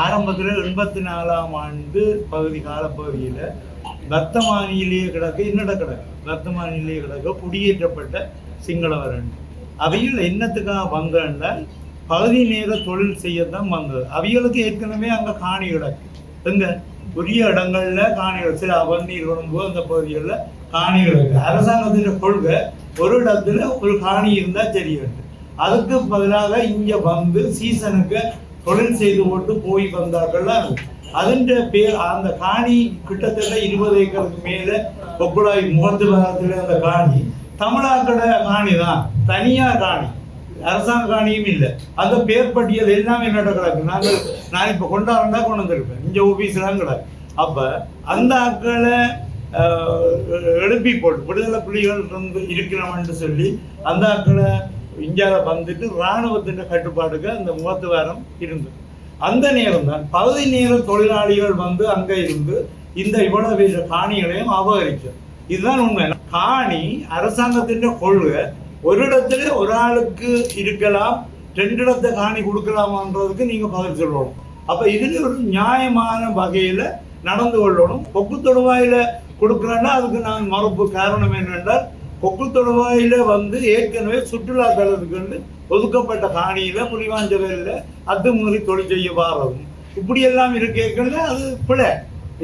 ஆரம்பத்தில் எண்பத்தி நாலாம் ஆண்டு பகுதி காலப்பகுதியில் வர்த்தமானியிலேயே கிடக்கு என்னட கிடக்கு வர்த்தமானியிலேயே கிடக்க குடியேற்றப்பட்ட சிங்களவரன். அவையில் என்னத்துக்காக பங்குன்னா பகுதி நேர தொழில் செய்யத்தான் வந்தது. அவைகளுக்கு ஏற்கனவே அங்கே காணி கிடக்கு. எங்க? உரிய இடங்கள்ல காணிகள் சில அவநீர் வரும்போது அந்த பகுதிகளில் காணிகள் இருக்கு அரசாங்கத்தின் கொள்கை ஒரு இடத்துல ஒரு காணி இருந்தா தெரியும் அதுக்கு பதிலாக இங்க வந்து சீசனுக்கு தொழில் செய்து கொண்டு போய் வந்தார்கள்லாம் അതിന്റെ പേർ அந்த காணி கிட்டத்தட்ட இருபது ஏக்கருக்கு மேல கொக்குடாய் முகத்து பாகத்துல அந்த காணி தமிழாக்கட காணி தான் தனியா காணி அரசாங்க காணியும் இல்லை அந்த பேர் பட்டியல் எல்லாமே என்னோட கிடக்கு நாங்கள் நான் இப்போ கொண்டாடுறா கொண்டு வந்திருப்பேன் இங்கே ஆஃபீஸ்லாம் கிடக்கு அப்போ அந்த ஆக்களை ஆஹ், எழுப்பி போட்டு விடுதலை புலிகள் இருந்து இருக்கிறவன்ட்டு சொல்லி அந்த ஆக்களை இந்தியாவில் வந்துட்டு இராணுவத்தின் கட்டுப்பாடுக்கு அந்த முகத்து வாரம் இருந்தது. அந்த நேரம் தான் பகுதி நேர தொழிலாளிகள் வந்து அங்கே இருந்து இந்த இவ்வளவு பெரிய காணிகளையும் அபகரிக்கும் இதுதான் உண்மை. காணி அரசாங்கத்தின் கொள்கை ஒரு இடத்துல ஒரு ஆளுக்கு இருக்கலாம் ரெண்டு இடத்த காணி கொடுக்கலாமான்றதுக்கு நீங்க பதில் சொல்லணும். அப்ப இதுல ஒரு நியாயமான வகையில நடந்து கொள்ளணும். கொக்கு தொடுவாயில கொடுக்குறேன்னா அதுக்கு நான் மறுப்பு காரணம் என்னென்றால் கொக்கு தொடுவாயில வந்து ஏற்கனவே சுற்றுலா தலத்துக்கு ஒதுக்கப்பட்ட காணியில் புலிவாஞ்சலில் அத்துமீறி தொழில் செய்ய வாரதும் இப்படியெல்லாம் எல்லாம் அது பிழை.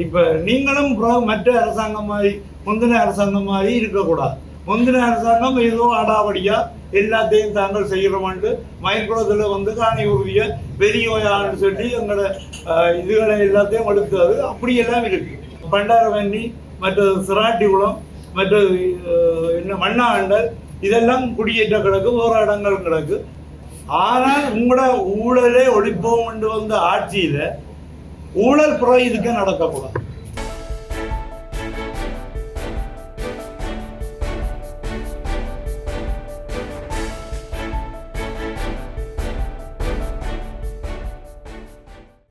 இப்போ நீங்களும் மற்ற அரசாங்கம் மாதிரி முந்தின அரசாங்கம் மாதிரி இருக்கக்கூடாது. முந்தின அரசாங்கம் ஏதோ அடாவடியா எல்லாத்தையும் தாங்கள் செய்கிறோம்ட்டு மயக்குளத்தில் வந்து காணி உறுதிய பெரியவையான்னு சொல்லி எங்களோட இதுகளை எல்லாத்தையும் எடுத்தது அப்படியெல்லாம் இருக்கு. பண்டாரவன்னி மற்ற சிராட்டி குளம் மற்ற என்ன மண்ணாண்டல் இதெல்லாம் குடியேற்ற கிடக்கு போராடங்கள் கிடக்கு ஆனால் உங்களோட ஊழலே ஒழிப்போம் கொண்டு வந்த ஆட்சியில ஊழல் புற இதுக்கு நடக்கக்கூடாது